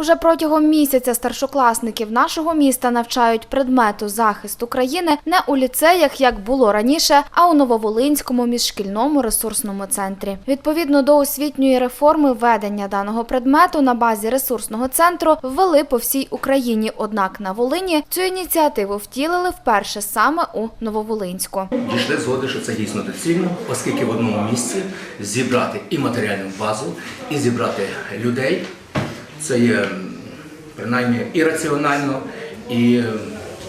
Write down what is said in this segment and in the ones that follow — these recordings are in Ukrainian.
Уже протягом місяця старшокласників нашого міста навчають предмету захист України не у ліцеях, як було раніше, а у Нововолинському міжшкільному ресурсному центрі. Відповідно до освітньої реформи, ведення даного предмету на базі ресурсного центру ввели по всій Україні. Однак на Волині цю ініціативу втілили вперше саме у Нововолинську. Дійшли згоди, що це дійсно доцільно, оскільки в одному місці зібрати і матеріальну базу, і зібрати людей. Це є принаймні і раціонально, і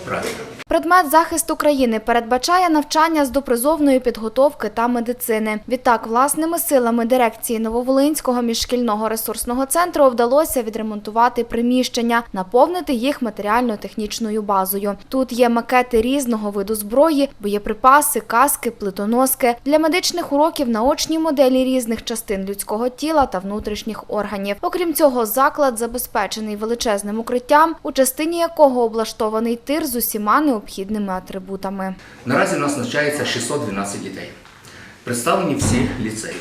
правильно. Предмет захист України передбачає навчання з допризовної підготовки та медицини. Відтак, власними силами дирекції Нововолинського міжшкільного ресурсного центру вдалося відремонтувати приміщення, наповнити їх матеріально-технічною базою. Тут є макети різного виду зброї, боєприпаси, каски, плитоноски. Для медичних уроків наочні моделі різних частин людського тіла та внутрішніх органів. Окрім цього, заклад забезпечений величезним укриттям, у частині якого облаштований тир з усіма необхідними атрибутами. Наразі у нас навчається 612 дітей. Представлені всі ліцеї.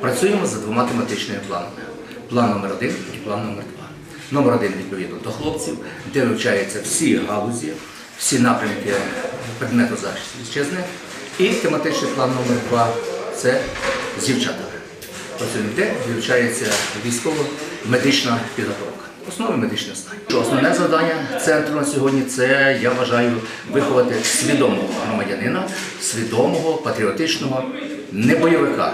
Працюємо за двома тематичними планами. План номер один і план номер два. Номер один відповідно до хлопців, де вивчаються всі галузі, всі напрямки предмету захисту вітчизни. І тематичний план номер два це з дівчатами. Працюємо де вивчається військово-медична підготовка. Основи медичних знань. Основне завдання центру на сьогодні це, я вважаю, виховати свідомого громадянина, свідомого, патріотичного, не бойовика.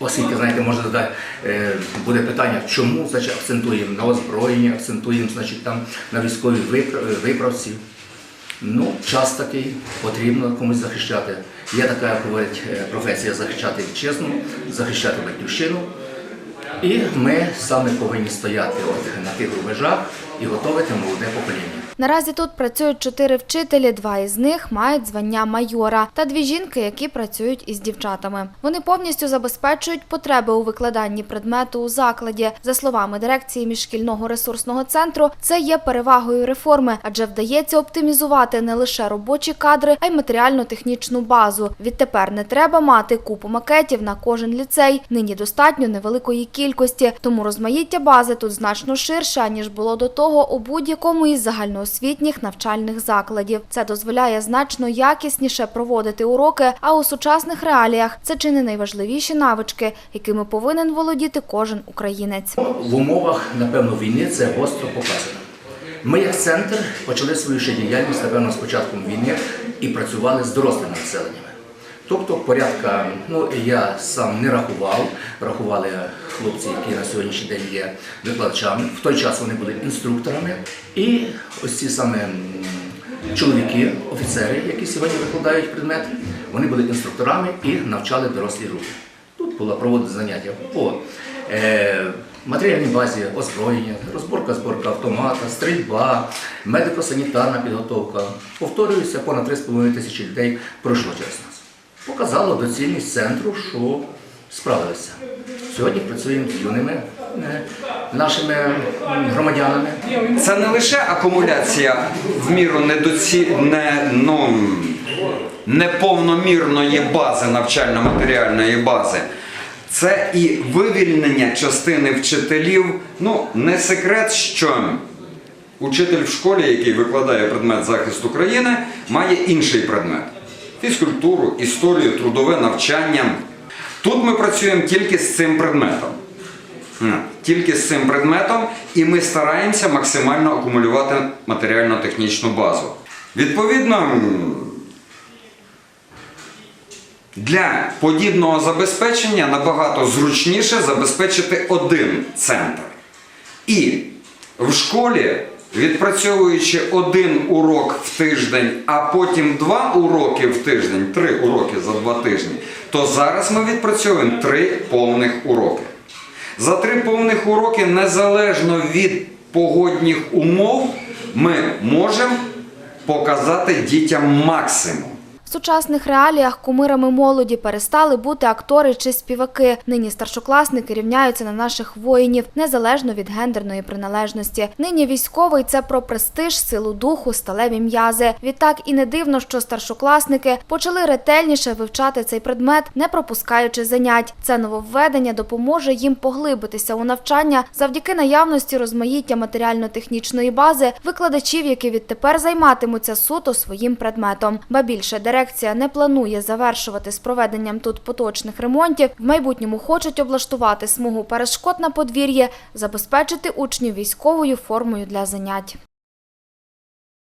Оскільки, знаєте, може задати, е, буде питання, чому значить, акцентуємо на озброєнні, акцентуємо значить, там, на військовій виправці. Ну, час такий, потрібно комусь захищати. Є така, як говорить, е, професія захищати вітчизну, захищати батьківщину. І ми саме повинні стояти от на тих рубежах і готувати молоде покоління. Наразі тут працюють чотири вчителі, два із них мають звання майора, та дві жінки, які працюють із дівчатами. Вони повністю забезпечують потреби у викладанні предмету у закладі. За словами дирекції міжшкільного ресурсного центру, це є перевагою реформи, адже вдається оптимізувати не лише робочі кадри, а й матеріально-технічну базу. Відтепер не треба мати купу макетів на кожен ліцей. Нині достатньо невеликої кількості, тому розмаїття бази тут значно ширше ніж було до того у будь-якому із загальноосвітніх навчальних закладів. Це дозволяє значно якісніше проводити уроки. А у сучасних реаліях це чи не найважливіші навички, якими повинен володіти кожен українець. В умовах, напевно, війни це гостро показано. Ми, як центр, почали свою ще діяльність, напевно, з початком війни і працювали з дорослими населеннями. Тобто порядка, ну я сам не рахував, рахували хлопці, які на сьогоднішній день є викладачами. В той час вони були інструкторами. І ось ці саме чоловіки, офіцери, які сьогодні викладають предмет, вони були інструкторами і навчали дорослі групи. Тут було проводити заняття по е, матеріальній базі озброєння, розборка зборка автомата, стрільба, медико-санітарна підготовка. Повторююся, понад 3,5 тисячі людей пройшло через нас. Показало доцільність центру, що справилися. Сьогодні працюємо з юними е, нашими громадянами. Це не лише акумуляція в міру недоці... не, ну, неповномірної бази, навчально-матеріальної бази. Це і вивільнення частини вчителів. Ну, не секрет, що учитель в школі, який викладає предмет захист України, має інший предмет: фізкультуру, історію, трудове навчання. Тут ми працюємо тільки з цим предметом. Тільки з цим предметом, і ми стараємося максимально акумулювати матеріально-технічну базу. Відповідно, для подібного забезпечення набагато зручніше забезпечити один центр. І в школі, відпрацьовуючи один урок в тиждень, а потім два уроки в тиждень, три уроки за два тижні, то зараз ми відпрацьовуємо три повних уроки. За три повних уроки, незалежно від погодних умов, ми можемо показати дітям максимум. Сучасних реаліях кумирами молоді перестали бути актори чи співаки. Нині старшокласники рівняються на наших воїнів незалежно від гендерної приналежності. Нині військовий це про престиж, силу духу, сталеві м'язи. Відтак і не дивно, що старшокласники почали ретельніше вивчати цей предмет, не пропускаючи занять. Це нововведення допоможе їм поглибитися у навчання завдяки наявності розмаїття матеріально-технічної бази викладачів, які відтепер займатимуться суто своїм предметом. Ба більше дирекція не планує завершувати з проведенням тут поточних ремонтів. В майбутньому хочуть облаштувати смугу перешкод на подвір'ї, забезпечити учнів військовою формою для занять.